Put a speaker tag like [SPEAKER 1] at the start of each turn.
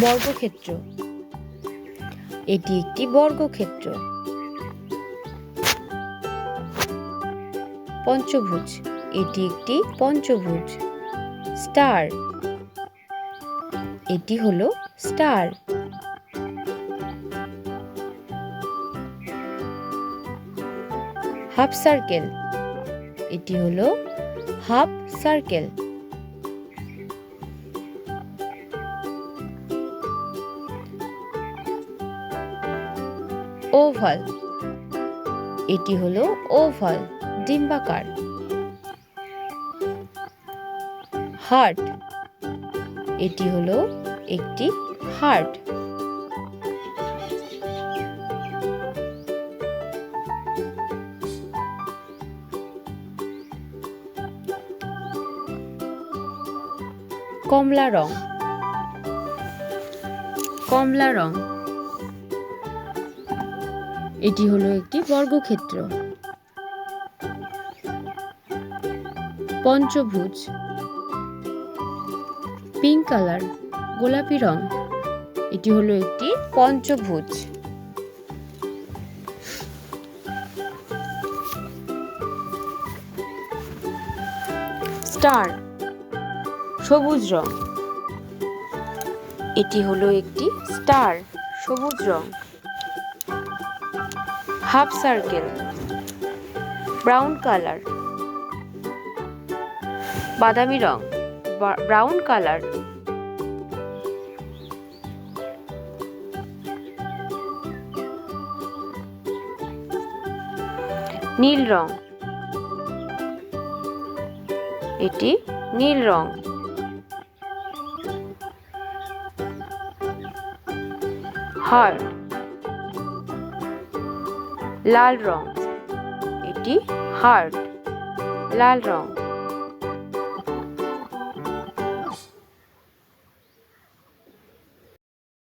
[SPEAKER 1] বর্গক্ষেত্র। এটি একটি বর্গক্ষেত্র। পঞ্চভুজ। এটি একটি পঞ্চভুজ। স্টার। এটি হলো স্টার। Half circle. এটি হলো হাফ সার্কেল। ওভাল। এটি হলো ওভাল ডিম্বাকার। হার্ট। এটি হলো একটি হার্ট। কমলা রং। কমলা রং এটি হলো একটি বর্গক্ষেত্র। পঞ্চভুজ। পিঙ্ক কালার গোলাপি রং। এটি হলো একটি পঞ্চভুজ। স্টার সবুজ রং। এটি হলো একটি স্টার সবুজ রং। হাফ সার্কেল ব্রাউন কালার বাদামি রং ব্রাউন কালার নীল রং। এটি নীল রং। হার্ট লাল রং এটি হার্ট লাল রং।